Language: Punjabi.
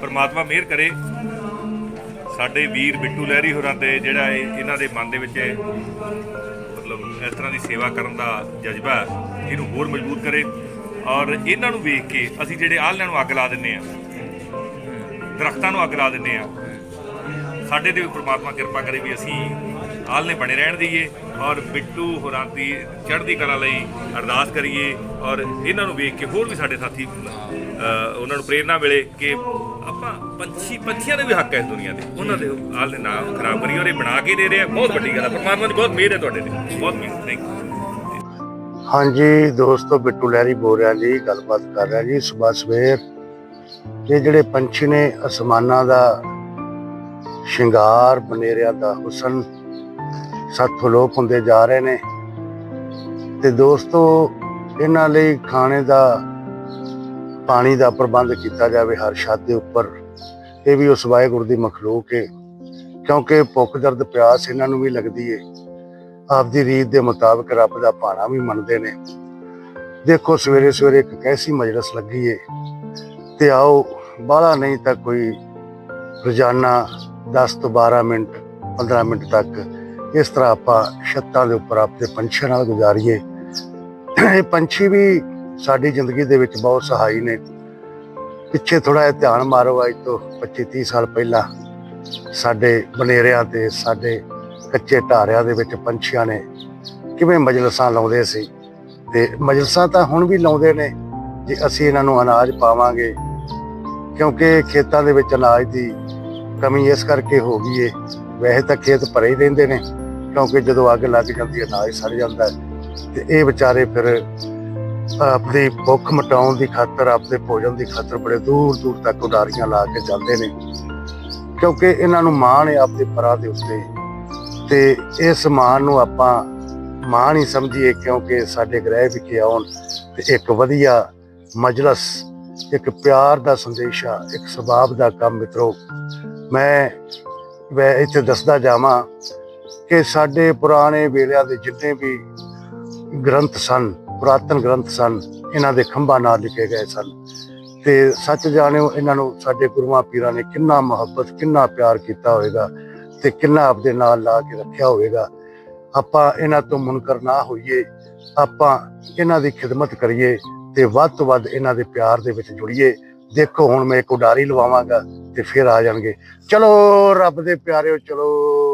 ਪਰਮਾਤਮਾ ਮਿਹਰ ਕਰੇ। ਸਾਡੇ ਵੀਰ ਬਿੱਟੂ ਲਹਿਰੀ ਹੋਰਾਂ ਦੇ ਜਿਹੜਾ ਇਹ- ਇਹਨਾਂ ਦੇ ਮਨ ਦੇ ਵਿੱਚ ਮਤਲਬ ਇਸ ਤਰ੍ਹਾਂ ਦੀ ਸੇਵਾ ਕਰਨ ਦਾ ਜਜ਼ਬਾ ਇਹਨੂੰ ਹੋਰ ਮਜ਼ਬੂਤ ਕਰੇ। ਔਰ ਇਹਨਾਂ ਨੂੰ ਵੇਖ ਕੇ ਅਸੀਂ ਜਿਹੜੇ ਆਲ੍ਹਣਿਆਂ ਨੂੰ ਅੱਗ ਲਾ ਦਿੰਨੇ ਆ ਦਰਖਤਾਂ ਨੂੰ ਅੱਗ ਲਾ ਦਿੰਨੇ ਆ ਸਾਡੇ ਤੇ ਵੀ ਪ੍ਰਮਾਤਮਾ ਕਿਰਪਾ ਕਰੇ ਵੀ ਅਸੀਂ ਆਲ੍ਹਣੇ ਬਣੇ ਰਹਿਣ ਦਈਏ ਔਰ ਬਿੱਟੂ ਹੋਰਾਂ ਦੀ ਚੜ੍ਹਦੀ ਕਲਾ ਲਈ ਅਰਦਾਸ ਕਰੀਏ ਔਰ ਇਹਨਾਂ ਨੂੰ ਵੇਖ ਕੇ ਹੋਰ ਵੀ ਸਾਡੇ ਸਾਥੀ ਉਹਨਾਂ ਨੂੰ ਪ੍ਰੇਰਣਾ ਮਿਲੇ ਕਿ ਆਪਾਂ ਪੰਛੀ ਪੰਛੀਆਂ ਦੇ ਵੀ ਹੱਕ ਹੈ ਦੁਨੀਆ ਦੇ। ਉਹਨਾਂ ਦੇ ਆਲ੍ਹਣੇ ਨਾ ਖਰਾਬ ਕਰੀਏ ਔਰ ਇਹ ਬਣਾ ਕੇ ਦੇ ਰਹੇ ਬਹੁਤ ਵੱਡੀ ਗੱਲ ਹੈ ਪਰਮਾਤਮਾ ਦੀ ਬਹੁਤ ਮਿਹਰ ਹੈ ਤੁਹਾਡੇ ਤੇ। ਬਹੁਤ ਮਿਹਰ। ਥੈਂਕ ਯੂ ਹਾਂਜੀ, ਦੋਸਤੋ, ਬਿੱਟੂ ਲਹਿਰੀ ਬੋਲ ਰਿਹਾ ਜੀ, ਗੱਲਬਾਤ ਕਰ ਰਿਹਾ ਜੀ। ਸਵੇਰ ਸਵੇਰ। ਇਹ ਜਿਹੜੇ ਪੰਛੀ ਨੇ, ਅਸਮਾਨਾਂ ਦਾ ਸ਼ਿੰਗਾਰ, ਬਨੇਰਿਆਂ ਦਾ ਹੁਸਨ ਸਾਥੋਂ ਲੋਪ ਹੁੰਦੇ ਜਾ ਰਹੇ ਨੇ। ਤੇ ਦੋਸਤੋ, ਇਹਨਾਂ ਲਈ ਖਾਣੇ ਦਾ, ਪਾਣੀ ਦਾ ਪ੍ਰਬੰਧ ਕੀਤਾ ਜਾਵੇ ਹਰ ਛੱਤ ਦੇ ਉੱਪਰ, ਇਹ ਵੀ ਉਸ ਵਾਹਿਗੁਰੂ ਦੀ ਮਖਲੂਕ ਹੈ ਕਿਉਂਕਿ ਭੁੱਖ, ਦਰਦ, ਪਿਆਸ ਇਹਨਾਂ ਨੂੰ ਵੀ ਲੱਗਦੀ ਹੈ ਆਪਦੀ ਰੀਤ ਦੇ ਮੁਤਾਬਕ ਰੱਬ ਦਾ ਭਾਣਾ ਵੀ ਮੰਨਦੇ ਨੇ। ਦੇਖੋ, ਸਵੇਰੇ ਸਵੇਰੇ ਇੱਕ ਕੈਸੀ ਮਜਲਿਸ ਲੱਗੀ ਏ। ਤੇ ਆਓ, ਬਾਹਲਾ ਨਹੀਂ ਤਾਂ ਕੋਈ ਰੋਜ਼ਾਨਾ 10 ਤੋਂ 12 ਮਿੰਟ 15 ਮਿੰਟ ਤੱਕ ਇਸ ਤਰ੍ਹਾਂ ਆਪਾਂ ਛੱਤਾਂ ਦੇ ਉੱਪਰ ਆਪਣੇ ਪੰਛੀਆਂ ਨਾਲ ਗੁਜ਼ਾਰੀਏ। ਇਹ ਪੰਛੀ ਵੀ ਸਾਡੀ ਜ਼ਿੰਦਗੀ ਦੇ ਵਿੱਚ ਬਹੁਤ ਸਹਾਈ ਨੇ। ਪਿੱਛੇ ਥੋੜਾ ਜਿਹਾ ਧਿਆਨ ਮਾਰੋ, ਅੱਜ ਤੋਂ 25 30 ਸਾਲ ਪਹਿਲਾਂ ਸਾਡੇ ਬਨੇਰਿਆਂ ਤੇ, ਸਾਡੇ ਕੱਚੇ ਢਾਰਿਆਂ ਦੇ ਵਿੱਚ ਪੰਛੀਆਂ ਨੇ ਕਿਵੇਂ ਮਜਲਸਾਂ ਲਾਉਂਦੇ ਸੀ। ਤੇ ਮਜਲਸਾਂ ਤਾਂ ਹੁਣ ਵੀ ਲਾਉਂਦੇ ਨੇ, ਜੇ ਅਸੀਂ ਇਹਨਾਂ ਨੂੰ ਅਨਾਜ ਪਾਵਾਂਗੇ, ਕਿਉਂਕਿ ਖੇਤਾਂ ਦੇ ਵਿੱਚ ਅਨਾਜ ਦੀ ਕਮੀ ਇਸ ਕਰਕੇ ਹੋ ਗਈ ਏ। ਵੈਸੇ ਤਾਂ ਖੇਤ ਭਰੇ ਹੀ ਰਹਿੰਦੇ ਨੇ। ਕਿਉਂਕਿ ਜਦੋਂ ਅੱਗ ਲੱਗ ਜਾਂਦੀ ਹੈ ਅਨਾਜ ਸੜ ਜਾਂਦਾ ਹੈ। ਤੇ ਇਹ ਵਿਚਾਰੇ ਫਿਰ ਆਪਣੀ ਭੁੱਖ ਮਟਾਉਣ ਦੀ ਖਾਤਰ ਆਪਣੇ ਭੋਜਨ ਦੀ ਖਾਤਰ ਬੜੇ ਦੂਰ ਦੂਰ ਤੱਕ ਉਡਾਰੀਆਂ ਲਾ ਕੇ ਜਾਂਦੇ ਨੇ। ਕਿਉਂਕਿ ਇਹਨਾਂ ਨੂੰ ਮਾਣ ਹੈ ਆਪਣੇ ਪਰਾਂ ਦੇ ਉੱਤੇ। ਤੇ ਇਸ ਮਾਣ ਨੂੰ ਆਪਾਂ ਮਾਣ ਹੀ ਸਮਝੀਏ ਕਿਉਂਕਿ ਸਾਡੇ ਗ੍ਰਹਿ ਵਿਖੇ ਆਉਣ ਤੇ ਇੱਕ ਵਧੀਆ ਮਜਲਸ, ਇੱਕ ਪਿਆਰ ਦਾ ਸੰਦੇਸ਼ਾ, ਇੱਕ ਸਬਾਬ ਦਾ ਕੰਮ ਮਿੱਤਰੋ, ਮੈਂ ਵੈ ਇੱਥੇ ਦੱਸਦਾ ਜਾਵਾਂ ਕਿ ਸਾਡੇ ਪੁਰਾਣੇ ਵੇਲਿਆਂ ਦੇ ਜਿੰਨੇ ਵੀ ਗ੍ਰੰਥ ਸਨ, ਪੁਰਾਤਨ ਗ੍ਰੰਥ ਸਨ, ਇਹਨਾਂ ਦੇ ਖੰਭਾਂ ਨਾਲ ਲਿਖੇ ਗਏ ਸਨ। ਤੇ ਸੱਚ ਜਾਣਿਓ, ਇਹਨਾਂ ਨੂੰ ਸਾਡੇ ਗੁਰੂਆਂ ਪੀਰਾਂ ਨੇ ਕਿੰਨਾ ਮੁਹੱਬਤ, ਕਿੰਨਾ ਪਿਆਰ ਕੀਤਾ ਹੋਵੇਗਾ ਤੇ ਕਿੰਨਾ ਆਪਦੇ ਨਾਲ ਲਾ ਕੇ ਰੱਖਿਆ ਹੋਵੇਗਾ। ਆਪਾਂ ਇਹਨਾਂ ਤੋਂ ਮੁਨਕਰ ਨਾ ਹੋਈਏ, ਆਪਾਂ ਇਹਨਾਂ ਦੀ ਖਿਦਮਤ ਕਰੀਏ ਤੇ ਵੱਧ ਤੋਂ ਵੱਧ ਇਹਨਾਂ ਦੇ ਪਿਆਰ ਦੇ ਵਿੱਚ ਜੁੜੀਏ। ਦੇਖੋ, ਹੁਣ ਮੈਂ ਇੱਕ ਉਡਾਰੀ ਲਵਾਵਾਂਗਾ ਤੇ ਫਿਰ ਆ ਜਾਣਗੇ। ਚਲੋ, ਰੱਬ ਦੇ ਪਿਆਰਿਓ, ਚਲੋ।